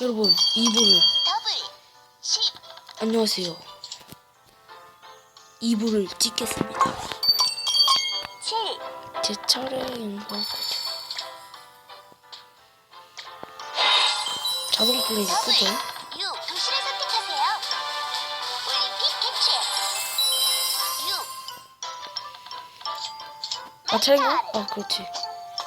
여러분, 2부를 더블 10 안녕하세요. 2부를 찍겠습니다. 7제 차례인가? 자동 플레이 끄죠? 6 도시를 선택하세요. 올림픽 개최 6 아, 차례인가? 아, 그렇지.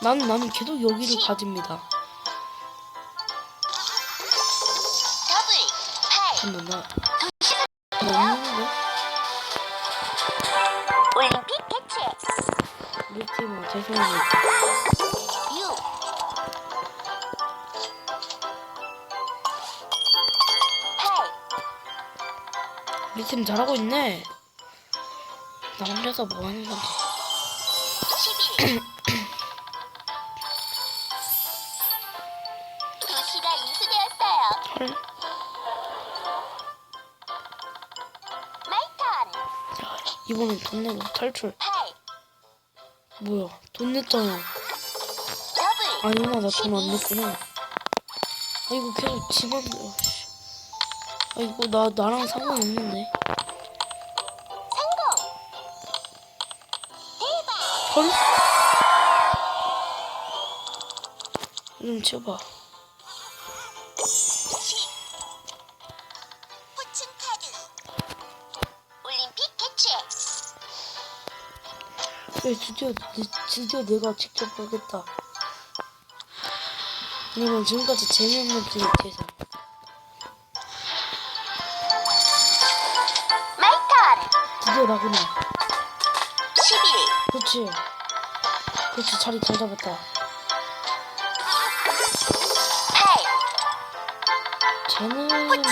나는, 나는 계속 여기를 가집니다. 잠깐만, 나. 없는데? 올림픽 개최 우리 팀은 죄송합니다. 6 8 우리 팀 잘하고 있네. 나 혼자서 뭐 하는 건데. 이번엔 돈 내고 탈출. 8 뭐야, 돈 냈잖아. 더블 아니구나, 나 돈 안 냈구나. 아, 이거 계속 지만, 어, 씨. 아, 이거 나, 나랑 상관없는데. 헐? 좀 치워봐. 드디어, 드- 드디어 내가 직접 하겠다. 여러분, 지금까지 재미없는 플레이트에서. 마이턴 드디어 나구나. 11 그렇지. 그렇지, 자리 잘 잡았다. 8 쟤는 뭐가,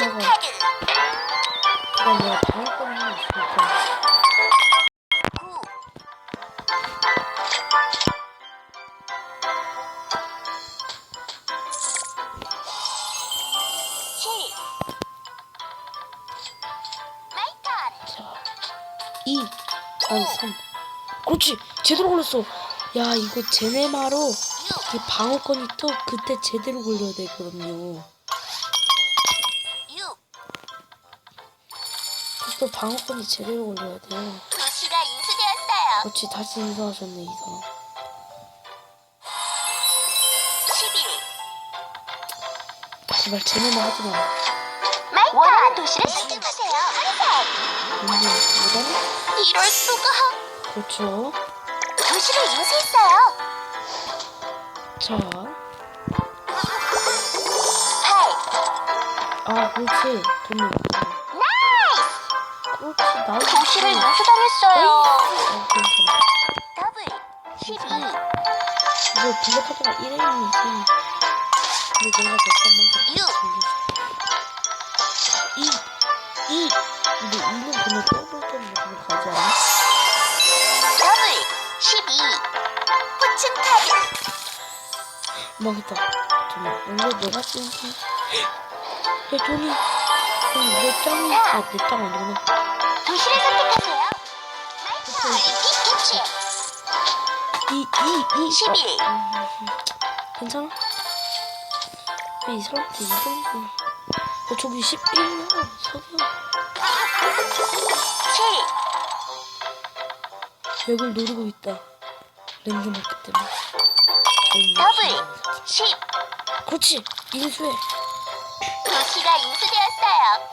그냥 내가 방어권이 하나 있 2, 아니 3. 그렇지, 제대로 걸렸어. 야, 이거 제네마로 6이 방어권이 또 그때 제대로 걸려야 되거든요. 6또 방어권이 제대로 걸려야 돼요. 도시가 인수되었어요. 그렇지, 다시 인사하셨네, 이사. 11 제발 제네마 하지 마. 마이턴 원하는 도시를 선택하세요. 선택 모르다? 이럴 수가 그렇죠. 도시를 인수했어요. 자, 8 아, 그렇지. 나이스 그렇지, 나이스. 도시를 인수당했어요. 어, 괜찮아. 더블 12 이거 블랙카드가 1회이지. 근데 내가 몇번 육. 만가 2, 2. 근데 2는 그냥 더블 점 그냥 가지 않아? 더블 12 포춘 카드 망했다. 잠깐만, 원래 내가 쓰는 게. 야, 돈이. 내 짱이. 아, 내짱 아니구나. 도시를 선택하세요. 마이턴 올림픽 개최 2, 2, 2. 11 괜찮아? 야, 이 사람들 이 정도. 야, 저기 11이야. 석이야. 7 벽을 노리고 있다. 랜드 맞기 때문에. 더블 10 그렇지. 인수해. 도시가 인수되었어요.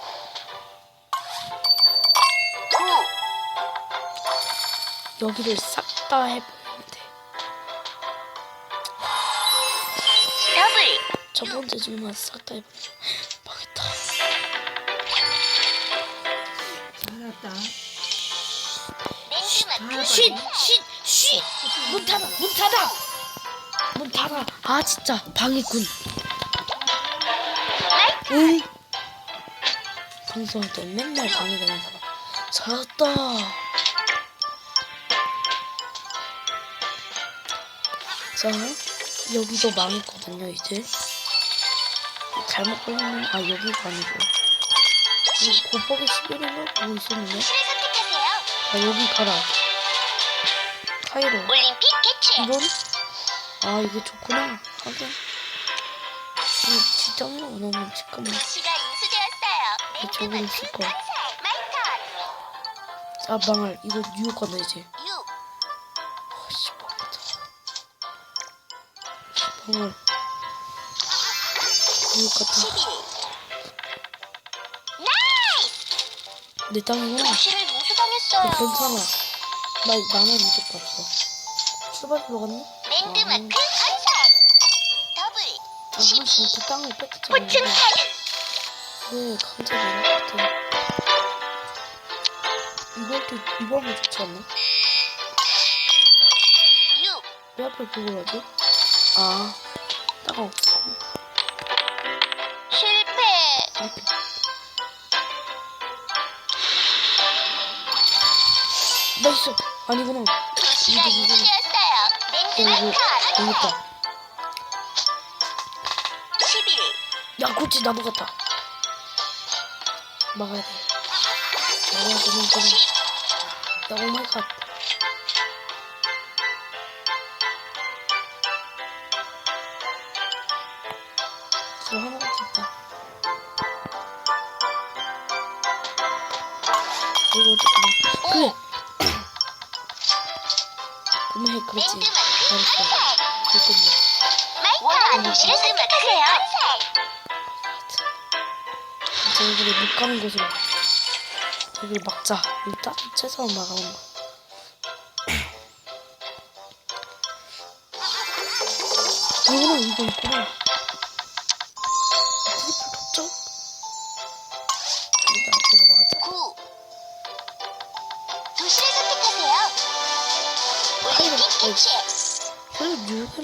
9 여기를 싹 다 해버리면 돼. 더블 첫 번째 질문 싹 다 해버리면 랜드마크 쉿! 쉿! 쉿! 문 닫아! 문 닫아! 문 닫아! 아 진짜 방해꾼. 응? 방송할 때 맨날 방해되는 사람. 잘했다. 자, 여기도 망했거든요, 이제. 잘못 걸리면, 아, 여기가 아니고. 이 곱하기 11인가? 뭐 있었는데? 아, 여기 가라. 카이로. 올림픽 개최 이건? 아, 이게 좋구나. 하긴. 이 진짜 넣으면 잠깐만. 인수되었어요. 저기 랜드마크 있을 거야. 아 망할. 이거 뉴욕 가나 이제. 6. 아씨 망했다. 망할. 뉴욕 같다. 내 땅이구나. 도시를 야, 인수당했어요. 괜찮아. 나 나는 이제 봤어. 출발 들어갔네? 랜드마크 건설. 더블. 아, 12. 진짜 땅을 뺏겼잖아. 포춘 카드. 왜 강제 내는 것 같아. 이것도 이번에 좋지 않나? 6. 왜 앞에 그걸 하지? 아, 땅 없어. 실패. 이렇 게. 나이스! 아니구나. 도시가 이거, 이거. 인수되었어요. 야, 이거, 랜드마크 여기 건설. 있다. 11. 야, 그렇지, 나도 갔다. 막아야 돼. 막아야 되는 거는. 10. 나 오마이 갓. 저 하나밖에 없다. 이거 잠깐만. 그렇지. 잘했어. 될 건데. 마이턴. 도시를 선택하세요. 이제 여기를 못 가는 곳으로. 여기를 막자. 일단 최선을 막아온 거. 이거는 이거 있구나.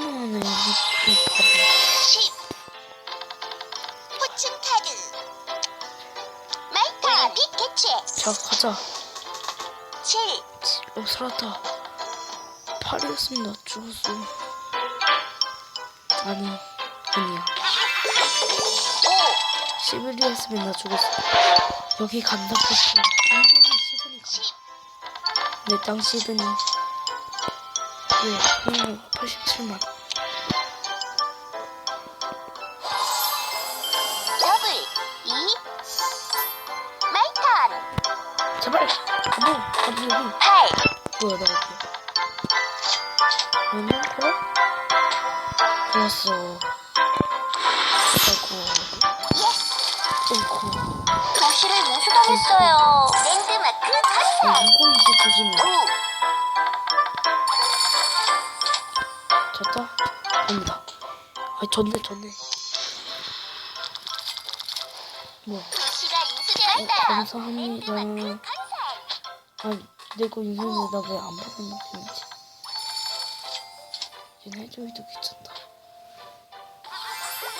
하네. 이, 이 바보. 10. 포춘 카드. 마이턴. 올림픽 개최. 자, 가자. 7. 어, 살았다. 8이었습니다. 죽었어. 아니, 아니야. 5. 11이었으면 나 죽었어. 여기 간다 포스. 분명히 시드니 10. 가. 내땅 시드니. 왜? 그냥 87만. 더블. 2. 마이턴. 제발! 가보! 가보, 여기. 8. 뭐야, 나 어디야? 뭐냐? 그래? 좋았어. 아이고. 예스. 어이구. 도시를 인수당했어요. 랜드마크 야, 건설. 이거 이제 조심해. 아니, 졌네, 졌네. 뭐야. 도시가 어. 감사합니다. 아니, 내거 인생에 나왜 안 받은 느낌이지? 얘네 해줘기도 귀찮다.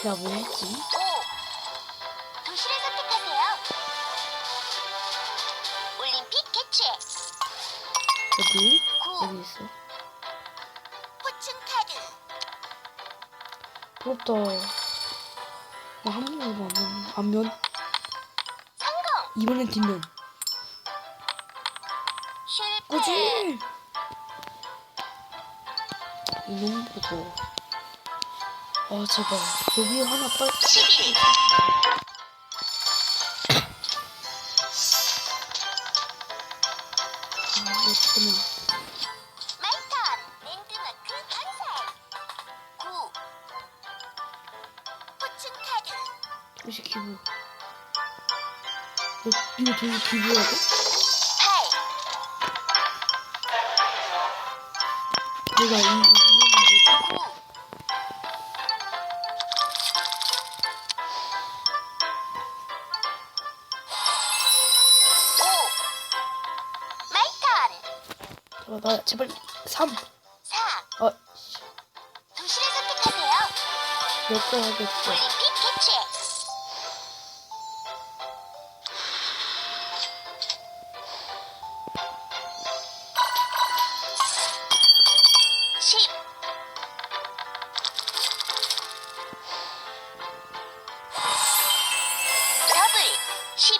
야, 뭐 했지? 5. 도시를 선택하세요. 올림픽 개최. 여기? 구. 여기 있어. 부럽다. 나한 번도 안 면, 안면? 성공. 이번엔 뒷면. 꾸지! 이놈 보소. 아, 제발. 여기 하나 빨리. 11. 아, 어떡하면. 기부. 어, 이거 돼? 8. 내가 이, 이, 이거는 뭐지? 9. 오. 마이턴. 아, 나 제발 3. 4. 아, 씨. 도시를 선택하세요. 몇개 하겠어. 12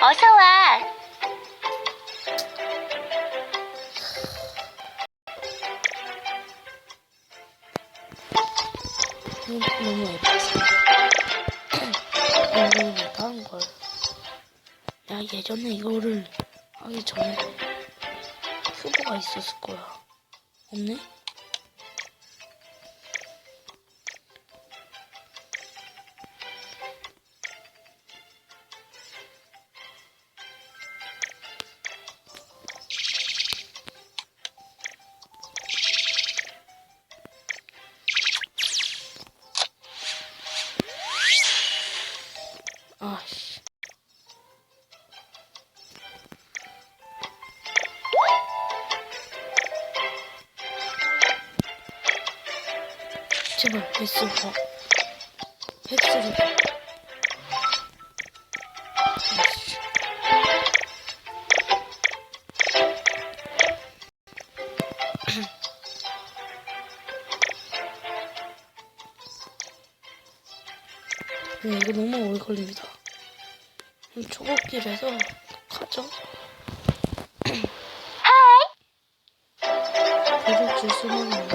어서 와. 음, 너무 너무 예쁘지. 너무 못한 걸. 나 예전에 이거를 하기 전에. 큐브가 있었을 거야. 없네? 아 씨. 봐. 헬스를. 아씨. 네, 이거 너무 오래 걸립니다. 음, 초급길에서 가죠. 계속 줄 수는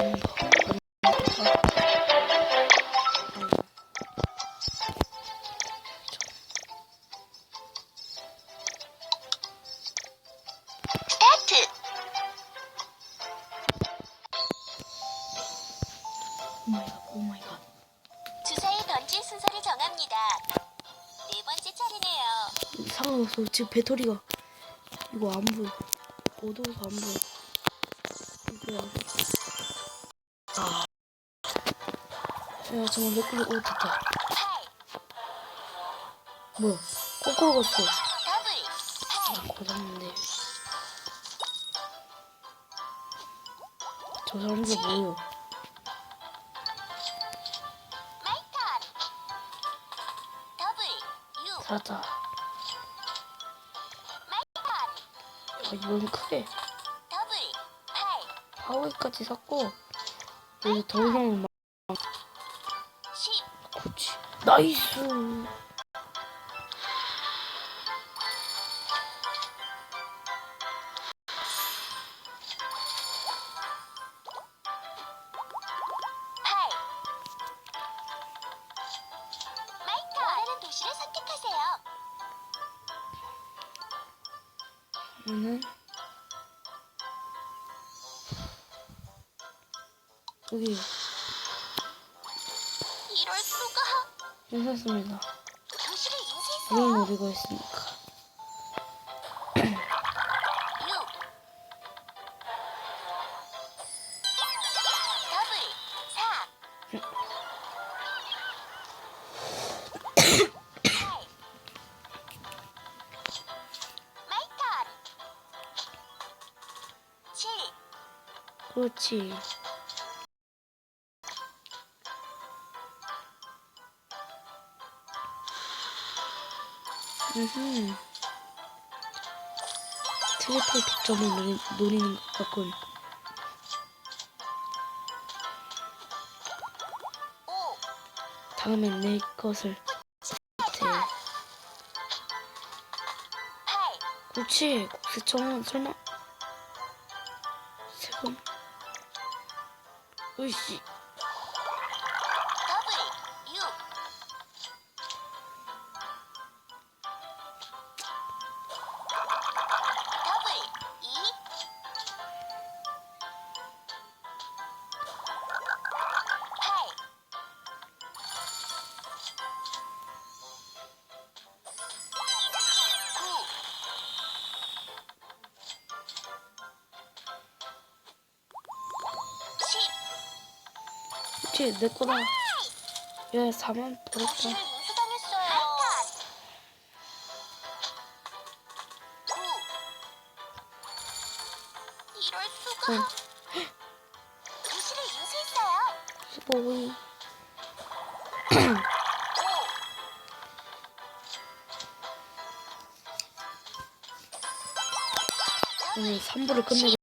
마이 갓, 오 마이 갓. 주사위 던질 순서를 정합니다. 네 번째 차례네요. 상관없어. 지금 배터리가 이거 안 보여. 어두워서 안 보여. 이거 아. 야 정말 내 걸로 오 됐다. 8, 뭐야? 거꾸로 갔어. 더블, 8, 아, 고장났네. 저 사람들 뭐예 6, 살았다. 마이 턴. 아, 이건 크게 더블, 8, 하우이까지 샀고 이제 더 이상 막 10, 그렇지. 나이스. 저는 여기 이럴 수가. 도시를 뭘 인쇄했어요. 노리고 있습니까? 그렇지. 음. 트리플 득점을 노리, 노리는 것 같군. 5. 다음엔 내 것을 돼. 8. 그렇지. 국세청은 설마 으이씨. 더블, 6. 그렇지. 내 거다. 야, 4만 벌었다. 도시를 인수당했어요. 9. 이럴 수가. 응. 도시를 인수했어요. 15위. 5. 오늘 3부를 끝내고